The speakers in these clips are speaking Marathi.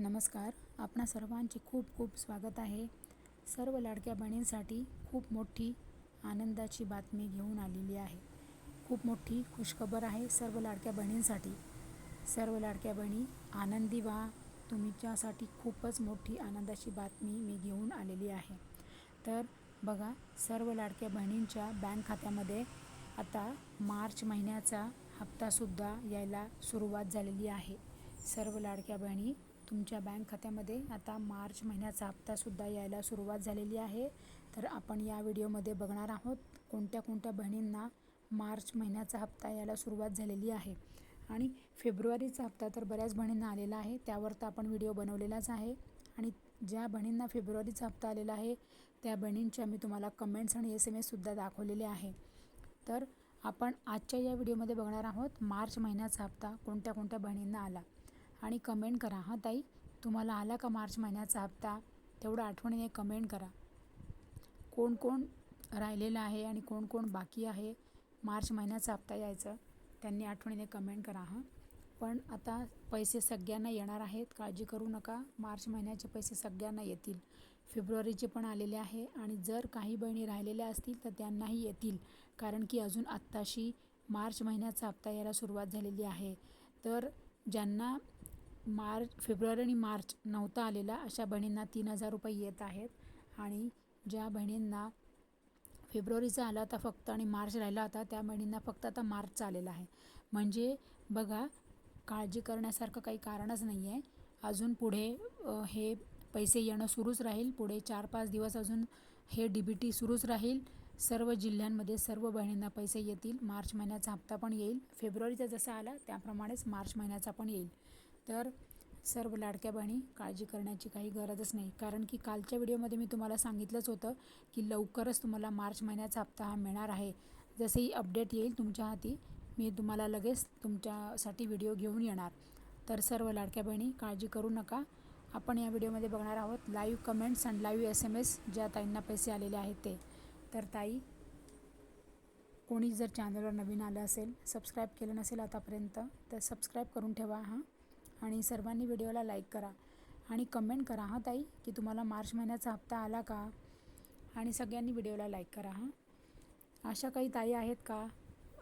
नमस्कार. आपणा सर्वांचे खूप खूप स्वागत आहे. सर्व लाडक्या बहिणींसाठी खूप मोठी आनंदाची बातमी घेऊन आलेली आहे. खूप मोठी खुशखबर आहे सर्व लाडक्या बहिणींसाठी. सर्व लाडक्या बहिणी आनंदी व्हा. तुमच्यासाठी खूपच मोठी आनंदाची बातमी मी घेऊन आलेली आहे. तर बघा सर्व लाडक्या बहिणींच्या बँक खात्यामध्ये आता मार्च महिन्याचा हप्तासुद्धा यायला सुरुवात झालेली आहे. सर्व लाडक्या बहिणी तुमच्या बँक खात्यामध्ये आता मार्च महिन्याचा हप्तासुद्धा यायला सुरुवात झालेली आहे. तर आपण या व्हिडिओमध्ये बघणार आहोत कोणत्या कोणत्या बहिणींना मार्च महिन्याचा हप्ता यायला सुरुवात झालेली आहे. आणि फेब्रुवारीचा हप्ता तर बऱ्याच बहिणींना आलेला आहे त्यावर तर आपण व्हिडिओ बनवलेलाच आहे. आणि ज्या बहिणींना फेब्रुवारीचा हप्ता आलेला आहे त्या बहिणींच्या मी तुम्हाला कमेंट्स आणि एस एम एससुद्धा दाखवलेले आहे. तर आपण आजच्या या व्हिडिओमध्ये बघणार आहोत मार्च महिन्याचा हप्ता कोणत्या कोणत्या बहिणींना आला. आणि कमेंट करा. हां ताई तुम्हाला आला का मार्च महिन्याचा हप्ता? तेवढं आठवणीने कमेंट करा. कोण कोण राहिलेलं आहे आणि कोण कोण बाकी आहे मार्च महिन्याचा हप्ता यायचं त्यांनी आठवणीने कमेंट करा. हां पण आता पैसे सगळ्यांना येणार आहेत. काळजी करू नका. मार्च महिन्याचे पैसे सगळ्यांना येतील. फेब्रुवारीचे पण आलेले आहे आणि जर काही बहिणी राहिलेल्या असतील तर त्यांनाही येतील. कारण की अजून आत्ताशी मार्च महिन्याचा हप्ता यायला सुरुवात झालेली आहे. तर ज्यांना मार्च फेब्रुवारी आणि मार्च नव्हता आलेला. अशा बहिणींना तीन हजार रुपये येत आहेत. आणि ज्या बहिणींना फेब्रुवारीचा आला होता फक्त आणि मार्च राहिला होता त्या बहिणींना फक्त आता मार्चचा आलेला आहे. म्हणजे बघा काळजी करण्यासारखं काही कारणच नाही आहे अजून पुढे हे पैसे येणं सुरूच राहील. पुढे चार पाच दिवस अजून हे डी बी टी सुरूच राहील. सर्व जिल्ह्यांमध्ये सर्व बहिणींना पैसे येतील. मार्च महिन्याचा हप्ता पण येईल. फेब्रुवारीचा जसा आला त्याप्रमाणेच मार्च महिन्याचा पण येईल. तर सर्व लाडक्या बहिणी काळजी करण्याची काही गरजच नाही. कारण की कालच्या व्हिडिओमध्ये मी तुम्हाला सांगितलंच होतं की लवकरच तुम्हाला मार्च महिन्याचा हप्ता हा मिळणार आहे. जसेही अपडेट येईल तुमच्या हाती मी तुम्हाला लगेच तुमच्यासाठी व्हिडिओ घेऊन येणार. तर सर्व लाडक्या बहिणी काळजी करू नका. आपण या व्हिडिओमध्ये बघणार आहोत live comments and live S M S ज्या ताईंना पैसे आलेले आहेत ते. तर ताई कोणी जर चॅनलवर नवीन आलं असेल सबस्क्राईब केलं नसेल आतापर्यंत तर सबस्क्राईब करून ठेवा हां. आणि सर्वांनी व्हिडिओला लाईक करा आणि कमेंट करा हां ताई की तुम्हाला मार्च महिन्याचा हप्ता आला का? आणि सगळ्यांनी व्हिडिओला लाईक करा हां. अशा काही ताई आहेत का?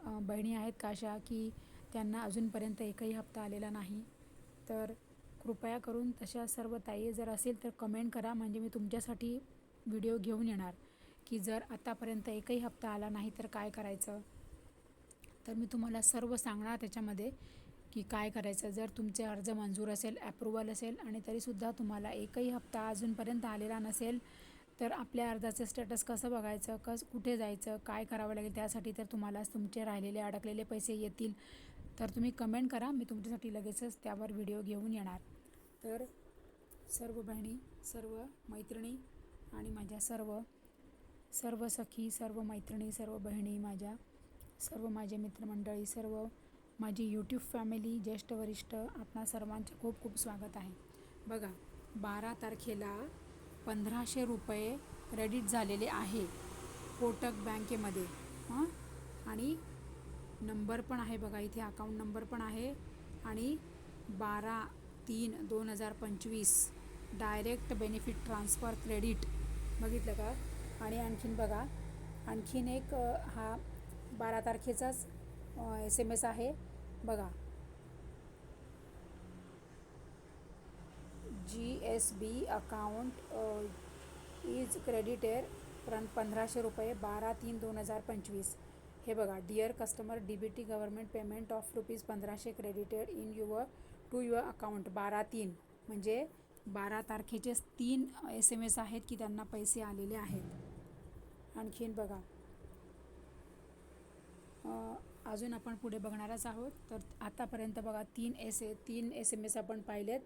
बहिणी आहेत का अशा की त्यांना अजूनपर्यंत एकही हप्ता आलेला नाही? तर कृपया करून तशा सर्व ताई जर असेल तर कमेंट करा म्हणजे मी तुमच्यासाठी व्हिडिओ घेऊन येणार. की जर आतापर्यंत एकही हप्ता आला नाही तर काय करायचं? तर मी तुम्हाला सर्व सांगणार त्याच्यामध्ये की काय करायचं? जर तुमचे अर्ज मंजूर असेल ॲप्रुव्हल असेल आणि तरीसुद्धा तुम्हाला एकही हप्ता अजूनपर्यंत आलेला नसेल तर आपल्या अर्जाचं स्टेटस कसं बघायचं? कस कुठे जायचं? काय करावं लागेल? त्यासाठी तर तुम्हाला तुमचे राहिलेले अडकलेले पैसे येतील. तर तुम्ही कमेंट करा. मी तुमच्यासाठी लगेचच त्यावर व्हिडिओ घेऊन येणार. तर सर्व बहिणी सर्व मैत्रिणी आणि माझ्या सर्व सर्व सखी सर्व मैत्रिणी सर्व बहिणी माझ्या सर्व माझे मित्रमंडळी सर्व माझी यूट्यूब फॅमिली ज्येष्ठ वरिष्ठ आपणा सर्वांचे खूप खूप स्वागत आहे. बघा बारा तारखेला पंधराशे रुपये क्रेडिट झालेले आहे कोटक बँकेमध्ये. हां? आणि नंबर पण आहे बघा इथे अकाउंट नंबर पण आहे. आणि बारा तीन दोन हजार पंचवीस डायरेक्ट बेनिफिट ट्रान्सफर क्रेडिट बघितलं का? आणि आणखीन बघा आणखीन एक हा बारा तारखेचाच एस एम एस आहे. बघा. G S B account is credited प्रण पंधराशे रुपये बारा तीन दोन हजार पंचवीस. हे बघा dear customer D B T government payment of rupees पंधराशे credited in your to your account बारा तीन. म्हणजे बारा तारखेचेच तीन एस एम एस आहेत की त्यांना पैसे आलेले आहेत. आणखीन बघा. अजून आपण पुढे बघणारच आहोत. तर आतापर्यंत बघा तीन एस ए तीन एस एम एस आपण पाहिलेत.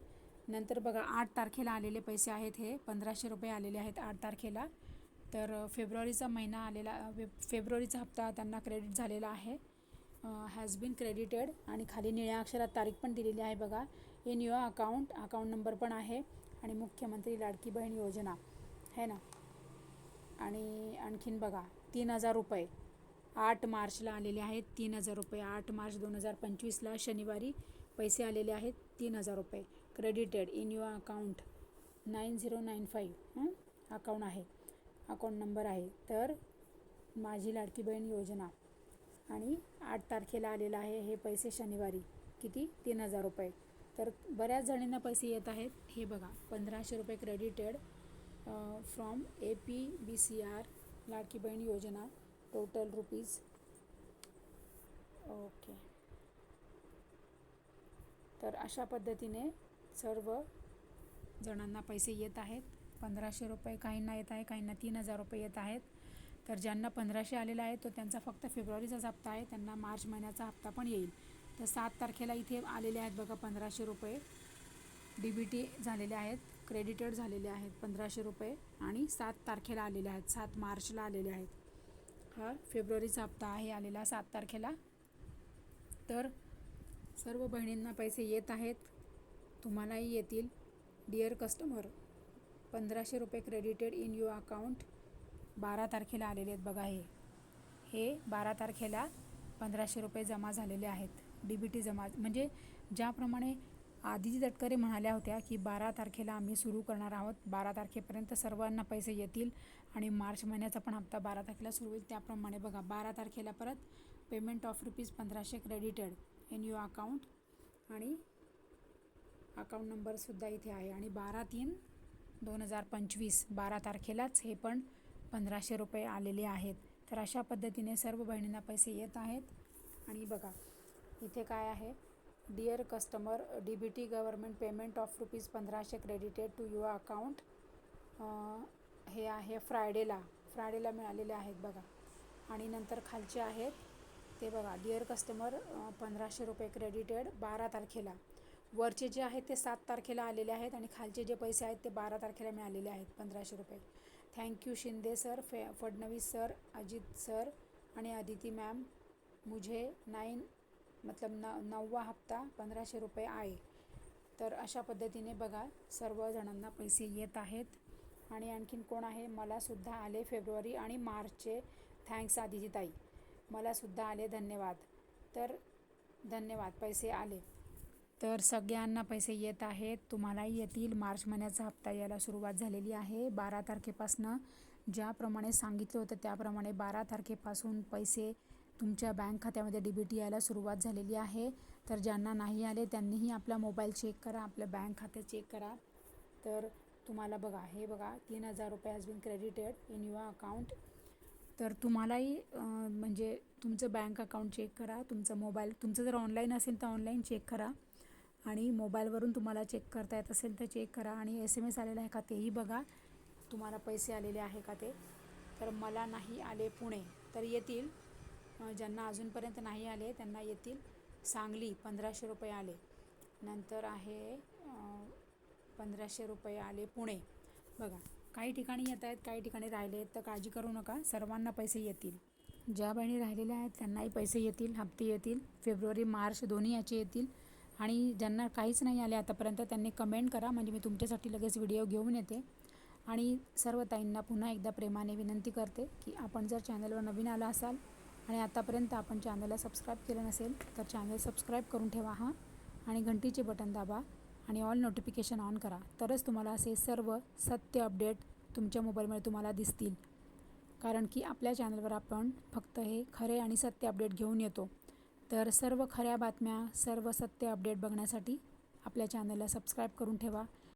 नंतर बघा आठ तारखेला आलेले पैसे आहेत हे. पंधराशे रुपये आलेले आहेत आठ तारखेला. तर फेब्रुवारीचा महिना आलेला फेब्रुवारीचा हप्ता त्यांना क्रेडिट झालेला आहे. हॅज बीन क्रेडिटेड आणि खाली निळ्या अक्षरात तारीख पण दिलेली आहे बघा. In your account account number पण आहे. आणि मुख्यमंत्री लाडकी बहीण योजना. है ना? आणि आणखीन बघा तीन हजार रुपये. आठ मार्चला आलेले आहेत. तीन हजार रुपये. आठ मार्च दोन हजार पंचवीसला शनिवारी पैसे आलेले आहेत. तीन हजार रुपये. Credited in your account nine zero nine five. Account आहे. अकाउंट नंबर आहे. तर माझी लाडकी बहीण योजना. आणि आठ तारखेला आलेलं आहे. हे पैसे शनिवारी. किती? तीन हजार रुपये. तर बऱ्याच जणींना पैसे येत आहेत. हे बघा. पंधराशे रुपये credited from A P B C R Ladki Bahin Yojana. Total rupees okay तर अशा पद्धतीने सर्व जणांना पैसे येत आहेत. पंधराशे रुपये काहींना येत आहे काहींना तीन हजार रुपये येत आहेत. तर ज्यांना पंधराशे आलेला आहे तो त्यांचा फक्त फेब्रुवारीचाच हप्ता आहे. त्यांना मार्च महिन्याचा हप्ता पण येईल. तर सात तारखेला इथे आलेले आहेत बघा पंधराशे रुपये. डी बी टी झालेले आहेत क्रेडिटेड झालेले आहेत पंधराशे रुपये. आणि सात तारखेला आलेले आहेत सात मार्चला आलेले आहेत. हा फेब्रुवारीचा हप्ता आहे आलेला सात तारखेला. तर सर्व बहिणींना पैसे येत आहेत. तुम्हालाही येतील. डिअर कस्टमर पंधराशे रुपये क्रेडिटेड इन युअर अकाउंट बारा तारखेला आलेले आहेत बघा हे. हे बारा तारखेला पंधराशे रुपये जमा झालेले आहेत. डी बी टी जमा म्हणजे ज्याप्रमाणे आदिती तटकरे म्हणाल्या होत्या की बारा तारखेला आम्ही सुरू करणार आहोत. बारा तारखेपर्यंत सर्वांना पैसे येतील आणि मार्च महिन्याचा पण हप्ता बारा तारखेला सुरू होईल. त्याप्रमाणे बघा बारा तारखेला परत पेमेंट ऑफ रुपीज पंधराशे क्रेडिटेड इन युअर अकाउंट आणि अकाउंट नंबरसुद्धा इथे आहे. आणि बारा तीन दोन हजार पंचवीस बारा तारखेलाच हे पण पंधराशे रुपये आलेले आहेत. तर अशा पद्धतीने सर्व बहिणींना पैसे येत आहेत. आणि बघा इथे काय आहे? Dear customer D B T government payment of rupees पंधराशे क्रेडिटेड टू युअर अकाउंट हे आहे फ्रायडेला फ्रायडेला मिळालेले आहेत बघा. आणि नंतर खालचे आहेत. ते बघा. डिअर कस्टमर पंधराशे रुपये क्रेडिटेड बारा तारखेला. वरचे जे आहेत ते सात तारखेला आलेले आहेत आणि खालचे जे पैसे आहेत ते बारा तारखेला मिळालेले आहेत पंधराशे रुपये. थँक्यू शिंदे सर फे फडणवीस सर अजित सर आणि अदिती मॅम मुझे नाईन मतलब न नववा हप्ता पंधराशे रुपये आहे. तर अशा पद्धतीने बघा सर्व जणांना पैसे येत आहेत. आणि आणखीन कोण आहे? मलासुद्धा आले फेब्रुवारी आणि मार्चचे. थँक्स आदिजीताई मलासुद्धा आले धन्यवाद. तर धन्यवाद पैसे आले. तर सगळ्यांना पैसे येत आहेत. तुम्हालाही येतील. मार्च महिन्याचा हप्ता यायला सुरुवात झालेली आहे. बारा तारखेपासनं ज्याप्रमाणे सांगितलं होतं त्याप्रमाणे बारा तारखेपासून पैसे तुमच्या बँक खात्यामध्ये डी बी टी यायला सुरुवात झालेली आहे. तर ज्यांना नाही आले त्यांनीही आपला मोबाईल चेक करा आपलं बँक खातं चेक करा. तर तुम्हाला बघा हे बघा तीन हजार रुपये has been credited in your account तर तुम्हालाही म्हणजे तुमचं बँक अकाउंट चेक करा तुमचं मोबाईल तुमचं जर ऑनलाईन असेल तर ऑनलाईन चेक करा. आणि मोबाईलवरून तुम्हाला चेक करता येत असेल तर चेक करा. आणि एस एम एस आलेला आहे का तेही बघा. तुम्हाला पैसे आलेले आहे का ते. तर मला नाही आले पुणे. तर येतील. ज्यांना अजूनपर्यंत नाही आले त्यांना येतील. सांगली पंधराशे रुपये आले. नंतर आहे पंधराशे रुपये आले पुणे. बघा काही ठिकाणी येत आहेत काही ठिकाणी राहिले आहेत तर काळजी करू नका. सर्वांना पैसे येतील. ज्या बहिणी राहिलेल्या आहेत त्यांनाही पैसे येतील हप्ते येतील. फेब्रुवारी मार्च दोन्ही याचे येतील. आणि ज्यांना काहीच नाही आले आतापर्यंत त्यांनी कमेंट करा. म्हणजे मी तुमच्यासाठी लगेच व्हिडिओ घेऊन येते. आणि सर्व ताईंना पुन्हा एकदा प्रेमाने विनंती करते की आपण जर चॅनलवर नवीन आला असाल आणि आतापर्यंत आपण चॅनलला सबस्क्राईब केलं नसेल तर चॅनल सबस्क्राईब करून ठेवा हा आणि घंटीचे बटन दाबा आणि ऑल नोटिफिकेशन ऑन करा. तरच तुम्हाला असे सर्व सत्य अपडेट तुमच्या मोबाईलमध्ये तुम्हाला दिसतील. कारण की आपल्या चॅनलवर आपण फक्त हे खरे आणि सत्य अपडेट घेऊन येतो. तर सर्व खऱ्या बातम्या सर्व सत्य अपडेट बघण्यासाठी आपल्या चॅनलला सबस्क्राईब करून ठेवा.